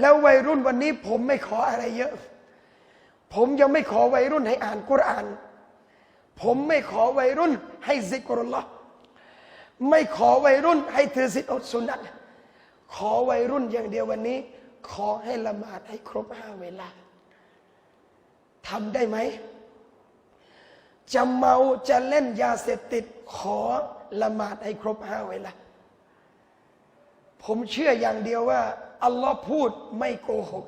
แล้ววัยรุ่นวันนี้ผมไม่ขออะไรเยอะ ผมยังไม่ขอวัยรุ่นให้อ่านกุราน ผมไม่ขอวัยรุ่นให้ซิกรุลลอฮ์ไม่ขอวัยรุ่นให้ถือศีลอดสุนัตขอวัยรุ่นอย่างเดียววันนี้ ขอให้ละหมาดให้ครบห้าเวลาทำได้ไหมจะเมาจะเล่นยาเสพติด ขอละหมาดให้ครบห้าเวลาผมเชื่ออย่างเดียวว่า อัลลอฮ์พูดไม่โกหก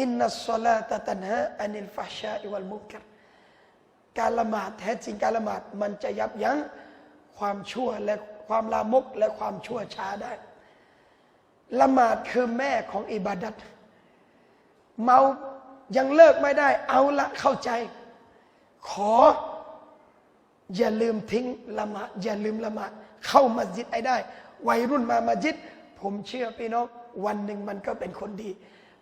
อินนัสซลาตตันฮะอานิลฟาชาอิวัลมุกัรการละหมาดแท้จริงการละหมาดมันจะยับยั้งความชั่วและความลามกและความชั่วช้าได้ ละหมาดคือแม่ของอิบาดัตเมายังเลิกไม่ได้ เอาละเข้าใจ ขอ อย่าลืมทิ้งละหมาดอย่าลืมละหมาดเข้ามัสยิดให้ได้ วัยรุ่นมามัสยิด ผมเชื่อพี่น้องวันหนึ่งมันก็เป็นคนดี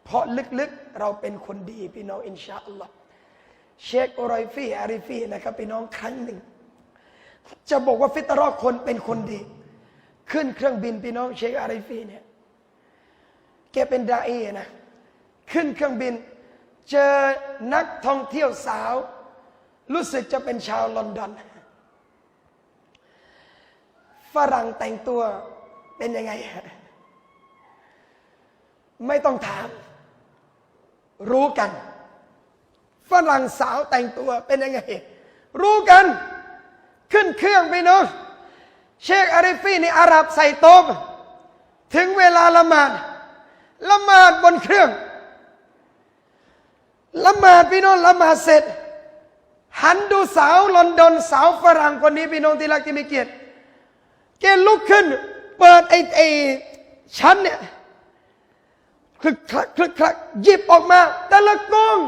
เพราะลึกๆเราเป็นคนดีพี่น้องอินชาอัลลอฮ์เชคอรอยฟีอาริฟีนะครับพี่น้องครั้งหนึ่ง จะบอกว่าฟิตรอคนเป็นคนดี ขึ้นเครื่องบินพี่น้องเชคอาริฟีเนี่ยแกเป็นดาอีนะขึ้นเครื่องบิน เจอนักท่องเที่ยวสาว รู้สึกจะเป็นชาวลอนดอนฝรั่งแต่งตัวเป็นยังไง ไม่ต้องถาม รู้กัน ฝรั่งสาวแต่งตัวเป็นยังไง รู้กัน ขึ้นเครื่องไปเนาะเชคอาริฟีนี่อาหรับใส่โต๊ะถึงเวลาละหมาดละหมาดบนเครื่องละหมาดพี่น้องละหมาดเสร็จ หันดูสาวลอนดอนสาวฝรั่งคนนี้พี่น้องที่รักที่มีเกียรติแกลุกขึ้น เปิดไอ้ไอ้ชั้นเนี่ย คลึกคลักคลึกคลักหยิบออกมา แต่ละกอง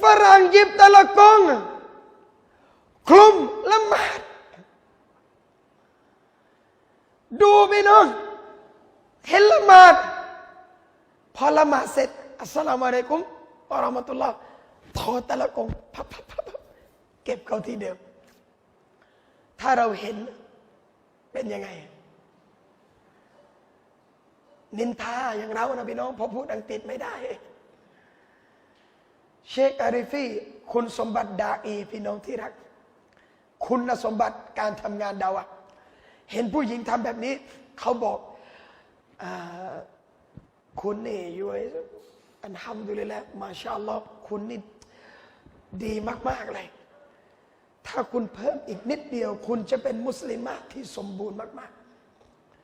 ฝรั่งหยิบแต่ละกองคลุมละหมาดดูพี่น้องเห็นละหมาดพอละหมาดเสร็จอัสสลามุอะลัยกุมวะเราะห์มะตุลลอฮ์ถอดแต่ละกองพับพับพับเก็บเข้าที่เดิม ถ้าเราเห็นเป็นยังไง นินทาอย่างเรานะพี่น้องเพอพูดอังกฤษไม่ได้ เชคอาริฟีคุณสมบัติดาอีพี่น้องที่รัก คุณสมบัติการทำงานดาวะเห็นผู้หญิงทำแบบนี้ เขาบอกอคุณนี่อยู่อันฮัมดุลิลละมาชาลอคุณนี่ดีมาก ๆ เลย ถ้าคุณเพิ่มอีกนิดเดียว คุณจะเป็นมุสลิมะที่สมบูรณ์มาก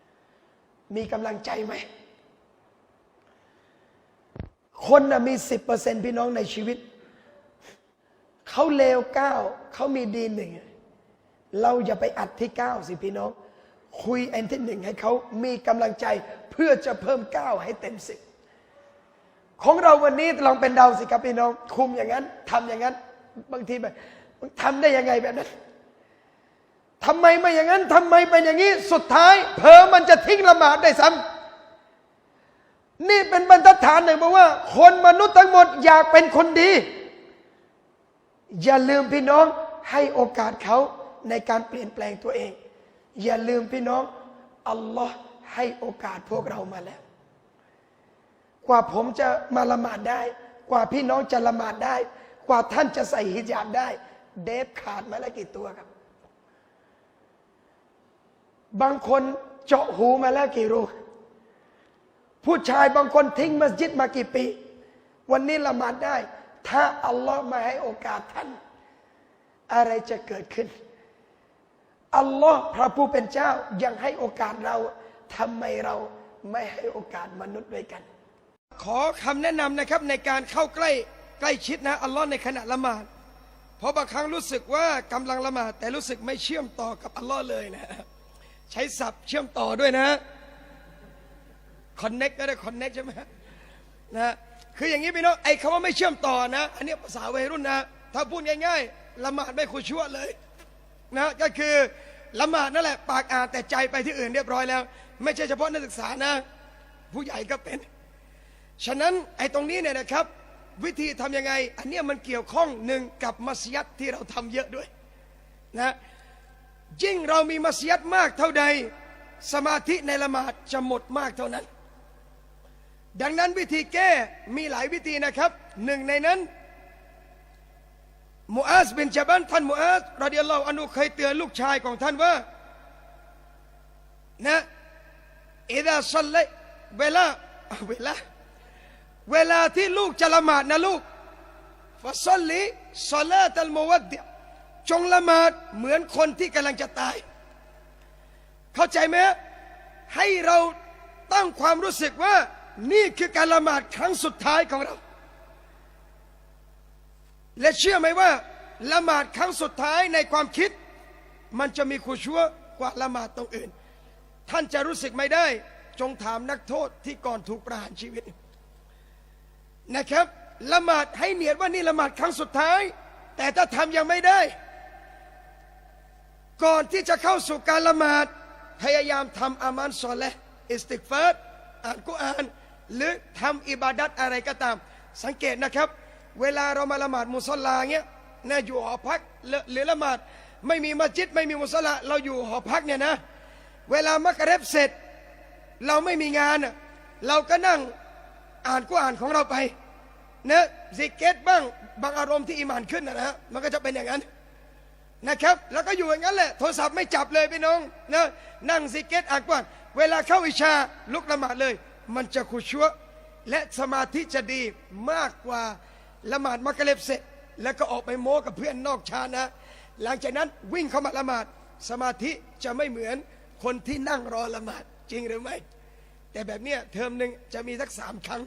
ๆ มีกำลังใจไหม คนนะมีสิบเปอร์เซ็นพี่น้องในชีวิต เขาเลวเก้า เขามีดีหนึ่ง เราอย่าไปอัดที่เก้าสิพี่น้อง คุยอันที่หนึ่งให้เขามีกำลังใจเพื่อจะเพิ่มเก้าให้เต็มสิบของเราวันนี้ลองเป็นเราสิครับพี่น้อง คุมอย่างนั้นทำอย่างนั้น บางทีแบบทำได้ยังไงแบบนั้นทำไมไม่อย่างนั้นทำไมเป็นอย่างนี้ สุดท้ายเพอมันจะทิ้งละหมาดได้ซ้ำ นี่เป็นบรรทัดฐานหนึ่งบอกว่า คนมนุษย์ทั้งหมดอยากเป็นคนดี อย่าลืมพี่น้องให้โอกาสเขาในการเปลี่ยนแปลงตัวเอง อย่าลืมพี่น้องอัลลอฮ์ให้โอกาสพวกเรามาแล้ว กว่าผมจะมาละหมาดได้ กว่าพี่น้องจะละหมาดได้ กว่าท่านจะใส่ฮิญาบได้ เดฟขาดมาแล้วกี่ตัวครับ บางคนเจาะหูมาแล้วกี่รู ผู้ชายบางคนทิ้งมัสยิดมากี่ปี วันนี้ละหมาดได้ ถ้าอัลลอฮ์มาให้โอกาสท่าน อะไรจะเกิดขึ้น อัลลอฮ์พระผู้เป็นเจ้ายังให้โอกาสเราทำไมเราไม่ให้โอกาสมนุษย์ด้วยกัน ขอคำแนะนำนะครับในการเข้าใกล้ใกล้ชิดนะอัลลอฮ์ในขณะละหมาดเพราะบางครั้งรู้สึกว่ากำลังละหมาดแต่รู้สึกไม่เชื่อมต่อกับอัลลอฮ์เลยนะ ใช้ศัพท์เชื่อมต่อด้วยนะ คอนเน็กก็ได้คอนเน็กใช่ไหมนะคืออย่างนี้พี่น้องไอ้คำว่าไม่เชื่อมต่อนะ อันนี้ภาษาวัยรุ่นนะ ถ้าพูดง่ายๆละหมาดไม่คุยชั่วเลยนะก็คือละหมาดนั่นแหละ ปากอ่านแต่ใจไปที่อื่นเรียบร้อยแล้ว ไม่ใช่เฉพาะนักศึกษานะ ผู้ใหญ่ก็เป็น ฉะนั้นไอ้ตรงนี้เนี่ยนะครับ วิธีทำยังไง อันนี้มันเกี่ยวข้องหนึ่งกับมัสยิดที่เราทำเยอะด้วยนะยิ่งเรามีมัสยิดมากเท่าใด สมาธิในละหมาดจะหมดมากเท่านั้น ดังนั้นวิธีแก้มีหลายวิธีนะครับหนึ่งในนั้นมูอาสบินจาบันท่านมูอาสรดิยัลลอฮุอันุเคยเตือนลูกชายของท่านว่านะอิดาซัลเลเวลาเวลาเวลาที่ลูกจะละหมาดนะลูกฟาซัลลีซอลาตัลมุวัดดิจงละหมาดเหมือนคนที่กำลังจะตาย เข้าใจไหมให้เราตั้งความรู้สึกว่า นี่คือการละหมาดครั้งสุดท้ายของเรา และเชื่อไหมว่า ละหมาดครั้งสุดท้ายในความคิด มันจะมีคูชัวกว่าละหมาดตรงอื่น ท่านจะรู้สึกไม่ได้ จงถามนักโทษที่ก่อนถูกประหารชีวิต นะครับ ละหมาดให้เนียดว่านี่ละหมาดครั้งสุดท้าย แต่ถ้าทำยังไม่ได้ ก่อนที่จะเข้าสู่การละหมาดพยายามทำอามันซอลและอิสติกฟาร์ อ่านกุรอาน หรือทำอิบาดัตอะไรก็ตาม สังเกตนะครับ เวลาเรามาละหมาดมุสลาเงี้ยนะอยู่หอพักหรือหรือละหมาดไม่มีมัสยิดไม่มีมุสลาเราอยู่หอพักเนี่ยนะ เวลามักเรบเสร็จ เราไม่มีงาน เราก็นั่งอ่านกุรอานของเราไปนะซิกเกตบ้างบางอารมณ์ที่อิมานขึ้นนะฮะมันก็จะเป็นอย่างนั้นนะครับ แล้วก็อยู่อย่างนั้นแหละโทรศัพท์ไม่จับเลยพี่น้องนะนั่งซิกเกตอ่านกุรอาน เวลาเข้าอิชาลุกละหมาดเลย มันจะขุชัวและสมาธิจะดีมากกว่าละหมาดมักริบเสร็จ แล้วก็ออกไปโม้กับเพื่อนนอกชานะ หลังจากนั้นวิ่งเข้ามาละหมาด สมาธิจะไม่เหมือนคนที่นั่งรอละหมาดจริงหรือไม่ แต่แบบเนี้ยเทอมหนึ่งจะมีสักสามครั้ง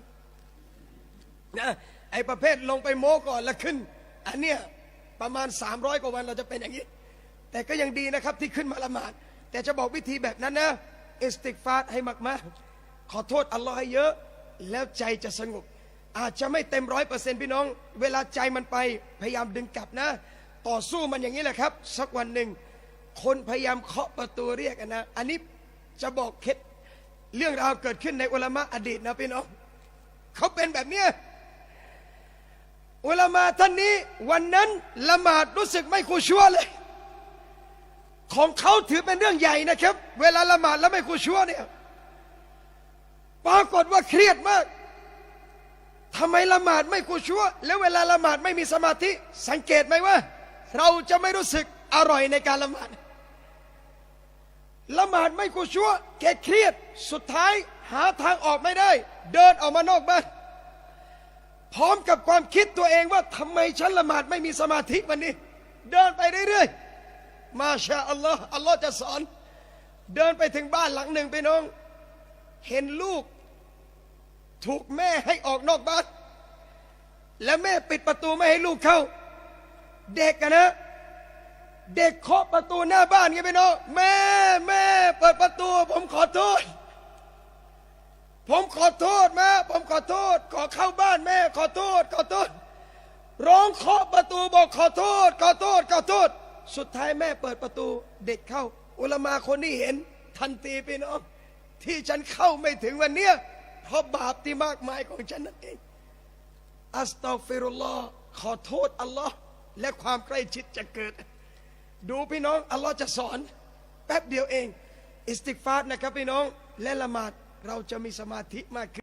นะไอประเภทลงไปโม้ก่อนแล้วขึ้น อันเนี้ยประมาณ 300 กว่าวันเราจะเป็นอย่างนี้ แต่ก็ยังดีนะครับที่ขึ้นมาละหมาด แต่จะบอกวิธีแบบนั้นนะ อิสติกฟาร์ให้มากๆ ขอโทษอัลลอฮ์ให้เยอะ แล้วใจจะสงบ อาจจะไม่เต็มร้อยเปอร์เซ็นต์พี่น้อง เวลาใจมันไปพยายามดึงกลับนะ ต่อสู้มันอย่างนี้แหละครับ สักวันหนึ่ง คนพยายามเคาะประตูเรียกนะ อันนี้จะบอกเคล็ดเรื่องราวเกิดขึ้นในอุลามะอดีตนะพี่น้องเขาเป็นแบบเนี้ยอุลามาท่านนี้ วันนั้นละหมาดรู้สึกไม่คูชัวเลย ของเขาถือเป็นเรื่องใหญ่นะครับ เวลาละหมาดแล้วไม่คูชัวเนี่ยปรากฏว่าเครียดมากทำไมละหมาดไม่คูชัวแล้วเวลาละหมาดไม่มีสมาธิ สังเกตไหมว่า เราจะไม่รู้สึกอร่อยในการละหมาด ละหมาดไม่กูชั่วแกเครียดสุดท้ายหาทางออกไม่ได้ เดินออกมานอกบ้านพร้อมกับความคิดตัวเองว่าทำไมฉันละหมาดไม่มีสมาธิวันนี้ เดินไปเรื่อยๆ มาชาอัลลอฮ์อัลลอฮ์จะสอน เดินไปถึงบ้านหลังหนึ่งไปน้อง เห็นลูก ถูกแม่ให้ออกนอกบ้าน และแม่ปิดประตูไม่ให้ลูกเข้า เด็กกันนะ เด็กเคาะประตูหน้าบ้านไงพี่น้อง แม่แม่เปิดประตู ผมขอโทษ ผมขอโทษแม่ผมขอโทษ ขอเข้าบ้านแม่ขอโทษ ขอโทษ ร้องเคาะประตูบอกขอโทษ ขอโทษขอโทษ สุดท้ายแม่เปิดประตูเด็กเข้า อุลามาคนนี้เห็นทันทีพี่น้องที่ฉันเข้าไม่ถึงวันเนี้ยเพราะบาปที่มากมายของฉันนั่นเองอัสตัฟิรุลลอฮ์ขอโทษอัลลอฮ์และความใกล้ชิดจะเกิด ดูพี่น้องอัลลอฮ์จะสอน แป๊บเดียวเอง อิสติกฟาร์นะครับพี่น้องและละหมาดเราจะมีสมาธิมากขึ้น